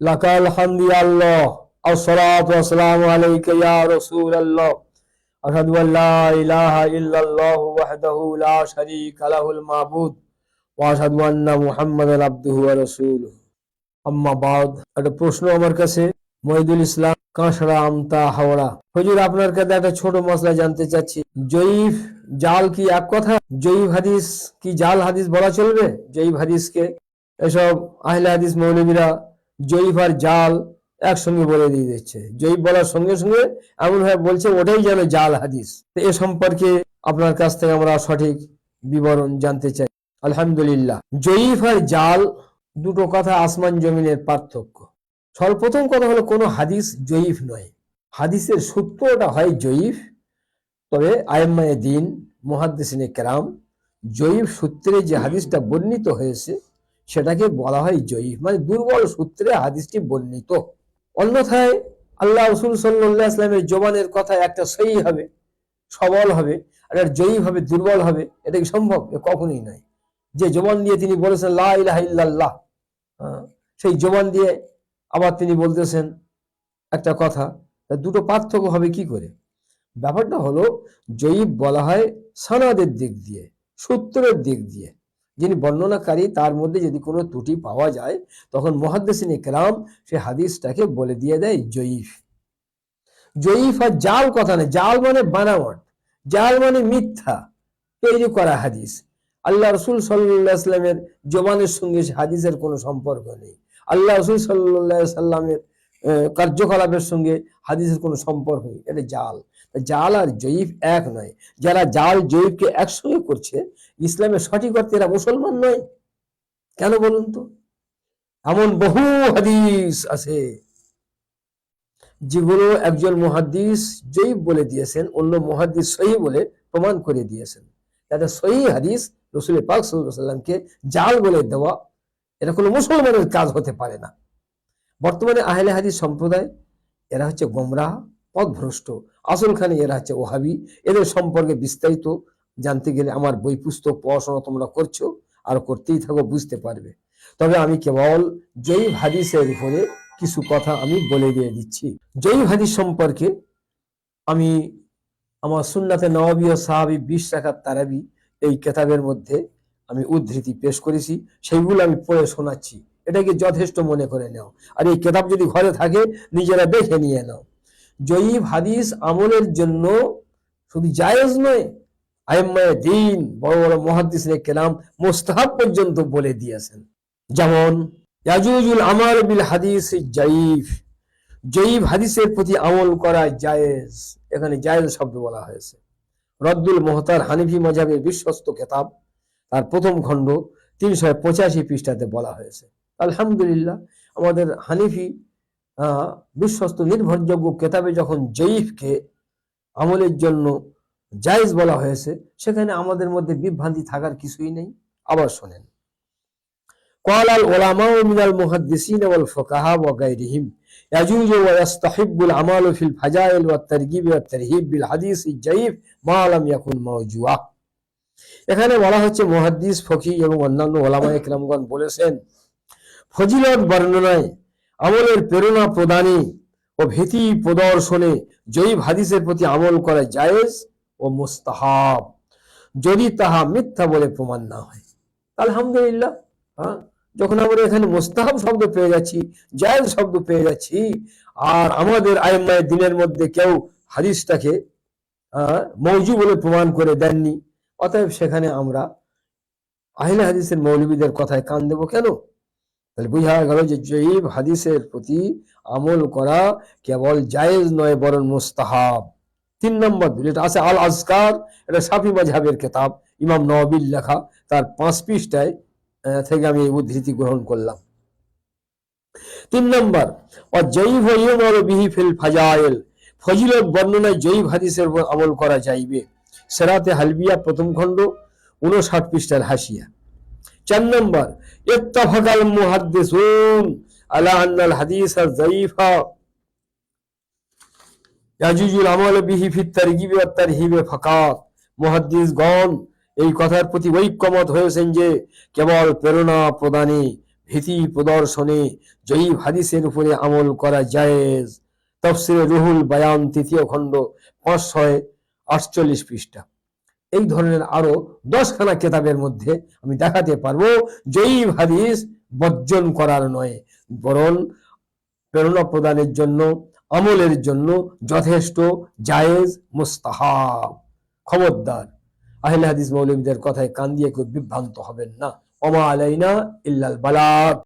লাকাল হামদি আল্লাহ আসসালাতু ওয়াসসালামু আলাইকা ইয়া রাসূলুল্লাহ। আশহাদু আল্লা ইলাহা ইল্লাল্লাহু ওয়াহদাহু লা শারীকা লাহুল মাবুদ, ওয়া আশহাদু আন্না মুহাম্মাদান আবদুহু ওয়া রাসূলুহু। আম্মা বাদ, একটা প্রশ্ন আমার কাছে, মহিদুল ইসলাম কাঁসড়া আমতা, হাওড়া। হুজুর, আপনার কাছে একটা ছোট মশলা জানতে চাচ্ছি। জয়ীফ জাল কি এক কথা? জয়ীফ হাদিস কি জাল হাদিস বলা চলবে? জয়ীফ হাদিসকে এসব আহলে হাদিস মৌলবীরা জয়ীফ আর জাল একসঙ্গে বলে দিয়ে দিচ্ছে। জয়ীফ বলার সঙ্গে সঙ্গে এমন ভাবে বলছে, ওটাই যেন জাল হাদিস। এ সম্পর্কে আপনার কাছ থেকে আমরা সঠিক বিবরণ জানতে চাই। আলহামদুলিল্লাহ। জয়ীফ আর জাল দুটো কথা আসমান জমিনের পার্থক্য। সর্বপ্রথম কথা হলো, কোনো হাদিস জয়ীফ নয়। হাদিসের সূত্রটা হয় জয়ীফ তবে আয়ম্মায় দিন মহাদ্দেশিনে কেরাম জয়ীফ সূত্রে যে হাদিসটা বর্ণিত হয়েছে সেটাকে বলা হয় জয়ীফ মানে দুর্বল সূত্রে হাদিসটি বর্ণিত। অন্যথায় আল্লাহ রসুল সাল্লাহ ইসলামের জবানের কথা একটা সহি হবে সবল হবে আর জয়ীফ হবে দুর্বল হবে এটা কি সম্ভব? কখনোই নয়। যে জবান দিয়ে তিনি বলেছেন লা ইলাহা ইল্লাল্লাহ হ্যাঁ, সেই জবান দিয়ে আবার তিনি বলতেছেন একটা কথা দুটো পার্থক্য হবে কি করে? ব্যাপারটা হলো জয়ীব বলা হয় সানাদের দিক দিয়ে সূত্রের দিক দিয়ে। যিনি বর্ণনাকারী, তার মধ্যে যদি কোনো ত্রুটি পাওয়া যায়, তখন মহাদ্দেসিন ইকরাম সে হাদিসটাকে বলে দিয়ে দেয় জয়ীফ। জয়ীফ আর জাল কথা না জাল মানে বানাওয়াট, জাল মানে মিথ্যা তৈরি করা হাদিস। আল্লাহ রসুল সাল্লাহ ইসলামের জবানের সঙ্গে হাদিসের কোনো সম্পর্ক নেই। আল্লাহ রসুল সাল্লাহ সাল্লামের কার্যকলাপের সঙ্গে হাদিসের কোনো সম্পর্ক নেই। এটা জাল। জাল আর জয়ীফ এক নয়। যারা জাল জয়ীফকে একসঙ্গে করছে, ইসলামের সঠিক অর্থে এরা মুসলমান নয়। কেন বলুন তো? এমন বহু হাদিস আছে, যেগুলো একজন মহাদ্দিস জয়ীফ বলে দিয়েছেন, অন্য মহাদ্দিস সহি বলে প্রমাণ করে দিয়েছেন। তাতে সহি হাদিস রসুল পাক সাল্লামকে জাল বলে দেওয়া, এটা কোনো মুসলমানের কাজ হতে পারে না। বর্তমানে আহলে হাদিস সম্প্রদায়, এরা হচ্ছে গোমরাহ পথভ্রষ্ট। আসলখানে এরা হচ্ছে ওহাবি। এদের সম্পর্কে বিস্তারিত জানতে গেলে আমার বই পুস্তক পড়াশোনা তোমরা করছ আর করতেই থাকো, বুঝতে পারবে। তবে আমি কেবল জয়ীব হাদিসের উপরে কিছু কথা আমি বলে দিয়ে দিচ্ছি। জয়ীব হাদিস সম্পর্কে আমি আমার সুন্নাতে নবাবী ও সাহাবি বিশ রাখার তারাবি এই কেতাবের মধ্যে আমি উদ্ধৃতি পেশ করেছি। সেইগুলো আমি পড়ে শোনাচ্ছি। এটাকে যথেষ্ট মনে করে নাও। আর এই কেতাব যদি ঘরে থাকে, নিজেরা দেখে নিয়ে নাও। জয়ীব হাদিস আমলের জন্য শুধু জায়েজ নয়, আইম্মায় দিন, বড় বড় মহাদিস কেলাম মোস্তাহাব পর্যন্ত বলে দিয়েছেন। যেমন, ইয়াজুজুল আমার বিল হাদিস জাইফ জয়ীব হাদিসের প্রতি আমল করা জায়েজ, এখানে জায়েজ শব্দ বলা হয়েছে। রদ্দুল মোহতার হানিফি মজাবের বিশ্বস্ত কেতাব, তার প্রথম খণ্ড তিনশো পঁচাশি পৃষ্ঠাতে বলা হয়েছে। আলহামদুলিল্লাহ, আমাদের হানিফি বিশ্বস্ত নির্ভরযোগ্য কেতাবে যখন জয়ীফকে আমলের জন্য জায়েজ বলা হয়েছে, সেখানে আমাদের মধ্যে বিভ্রান্তি থাকার কিছুই নেই। আবার শোনেন। কলাল ওলামা মিনাল মুহাদ্দিসিন ওয়াল ফুকাহা ওয়া গায়রিহিম ইয়াজুজু ওয়া ইস্তাহিবুল আমাল ফিল ফাজাইল ওয়া তারগিব ওয়া তারহিব বিল হাদিস জাইফ মা লাম ইয়াকুন মাওজুয়া এখানে বলা হচ্ছে মুহাদ্দিস ফকি এবং অন্যান্য ওলামা একরামগণ বলেছেন, ফজিলত বর্ণনায় আমলের প্রেরণা প্রদানে ও ভীতি প্রদর্শনে জয়ীব হাদিসের প্রতি আমল করা জায়েজ ও মুস্তাহাব। যদি তাহা মিথ্যা বলে প্রমাণ না হয়। আলহামদুলিল্লাহ হ্যাঁ? যখন আমরা এখানে মোস্তাহাব শব্দ পেয়ে যাচ্ছি জায়েজ শব্দ পেয়ে যাচ্ছি আর আমাদের আইম্মায় দিনের মধ্যে কেউ হাদিসটাকে আহ, মৌজু বলে প্রমাণ করে দেননি অতএব সেখানে আমরা আহিলে হাদিসের মৌলবীদের কথায় কান দেবো কেন? তাহলে বুঝা গেল যে জয়ীব হাদিসের প্রতি আমল করা কেবল জায়েজ নয়, বরং মুস্তাহাব। তিন নম্বর যেটা আছে আল আজকার এটা সাফি মাঝহাবের কেতাব, ইমাম নওয়াবির লেখা, তার পাঁচ পৃষ্ঠায় থেকে আমি এই উদ্ধৃতি গ্রহণ করলাম। তিন নম্বর ও জৈব ইউমর বিহি ফিল ফাজাইল, ফজিলত বর্ণনায় জৈব হাদিসের উপর আমল করা যাইবে। সেরাতে হালবিয়া প্রথম খণ্ড উনষাট পৃষ্ঠার হাসিয়া। চার নম্বর মুহাদ্দিসুন আলা আন্নাল হাদিস যায়িফা ইয়াজুজুল আমল বিহি ফিত তারগিবি তারহিবে ফাকাত। মুহাদ্দিসগণ এই কথার প্রতি ঐক্যমত হয়েছেন যে, কেবল প্রেরণা প্রদানে, ভীতি প্রদর্শনে, জয়ীব হাদিসের উপরে আমল করা জায়েজ। তফসিরে রুহুল বায়ান তৃতীয় খণ্ড পাঁচশয় আটচল্লিশ পৃষ্ঠা। এই ধরনের আরও দশখানা কেতাবের মধ্যে আমি দেখাতে পারব জয়ীব হাদিস বর্জন করার নয়, বরং প্রেরণা প্রদানের জন্য, আমলের জন্য যথেষ্ট, জায়েজ, মুস্তাহাব। খবরদার। আহলে হাদিস মৌলবীদের কথায় কান দিয়ে কেউ বিভ্রান্ত হবেন না। অমা আলাইনা ইল্লাল বালাগ।